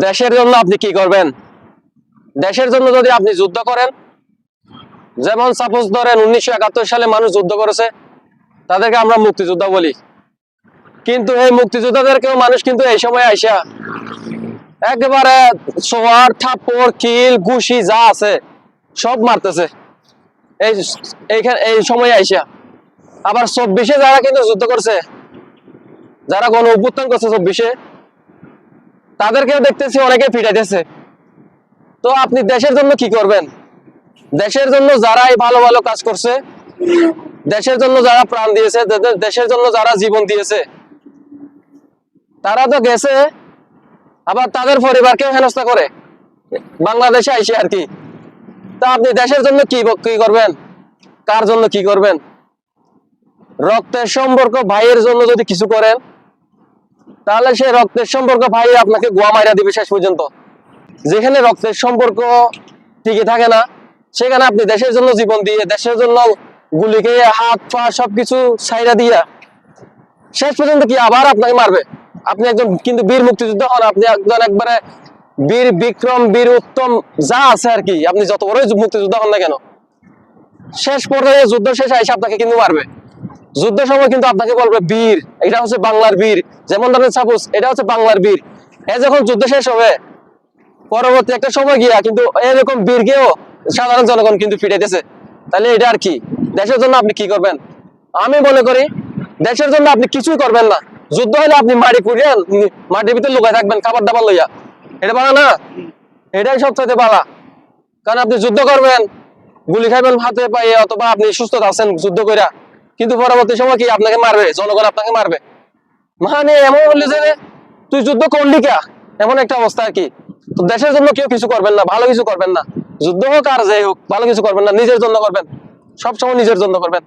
দেশের জন্য আপনি কি করবেন? দেশের জন্য যদি আপনি যুদ্ধ করেন, যেমন সাপোজ ধরেন উনিশশো একাত্তর সালে মানুষ যুদ্ধ করেছে, তাদেরকে আমরা মুক্তিযোদ্ধা বলি। কিন্তু এই মুক্তিযোদ্ধাদেরকেও মানুষ কিন্তু এই সময় আইসা একেবারে সোয়ার, থাপ্পড়, কিল, ঘুষি, যা আছে, সব মারতেছে। এই এইখানে, এই সময় আইসা। আবার চব্বিশে যারা কিন্তু যুদ্ধ করছে, যারা গণ অভ্যুত্থান করছে চব্বিশে তাদেরকেও দেখতেছি, অনেকে পিটাইতেছে তো আপনি দেশের জন্য কি করবেন? দেশের জন্য যারা এই ভালো ভালো কাজ করছে, দেশের জন্য যারা প্রাণ দিয়েছে দেশের জন্য যারা জীবন দিয়েছে, তারা তো গেছে, আবার তাদের পরিবারকে হেনস্থা করে। বাংলাদেশে আইসে আর কি। তা আপনি দেশের জন্য কি কি করবেন? কার জন্য কি করবেন? রক্তের সম্পর্ক ভাইয়ের জন্য যদি কিছু করেন তাহলে সে রক্তের সম্পর্ক ভাই আপনাকে গোয়া মাইরা দিবে শেষ পর্যন্ত। যেখানে রক্তের সম্পর্ক টিকে থাকে না, সেখানে আপনি দেশের জন্য জীবন দিয়ে, দেশের জন্য গুলি খেয়ে হাত, পা সবকিছু ছাইরা দিয়া শেষ পর্যন্ত কি আবার আপনাকে মারবে? আপনি একজন কিন্তু বীর মুক্তিযুদ্ধ হন, আপনি একজন একবারে বীর বিক্রম, বীর উত্তম, যা আছে আর কি, আপনি যত বড় মুক্তিযুদ্ধ হন না কেন, শেষ পর্যায়ে যুদ্ধ শেষ আইসে আপনাকে কিন্তু মারবে। যুদ্ধের সময় কিন্তু আপনাকে বলবে বীর, এটা হচ্ছে বাংলার বীর যেমন ধরেন সাপোজ এটা হচ্ছে বাংলার বীর। এ যখন যুদ্ধ শেষ হবে, পরবর্তী একটা সময় গিয়া কিন্তু এরকম বীরকেও সাধারণ জনগণ কিন্তু ফিটাইতেছে তাহলে এটা আর কি? দেশের জন্য আপনি কি করবেন? আমি মনে করি, দেশের জন্য আপনি কিছুই করবেন না। যুদ্ধ হলে আপনি মাটি পুড়িয়ে মাটির ভিতরে লুকায় থাকবেন, খাবার দাবার লইয়া। এটা পারা না? এটাই সব সবচাইতে পালা কারণ আপনি যুদ্ধ করবেন, গুলি খাইবেন হাতে পায়ে, অথবা আপনি সুস্থ আছেন যুদ্ধ কইরা। কিন্তু পরবর্তী সময় কি আপনাকে মারবে? জনগণ আপনাকে মারবে। মানে এমন বললি যে, তুই যুদ্ধ করলি কে? এমন একটা অবস্থা আর কি। তো দেশের জন্য কেউ কিছু করবেন না, ভালো কিছু করবেন না। যুদ্ধ হোক আর যাই হোক, ভালো কিছু করবেন না, নিজের জন্য করবেন। সবসময় নিজের জন্য করবেন।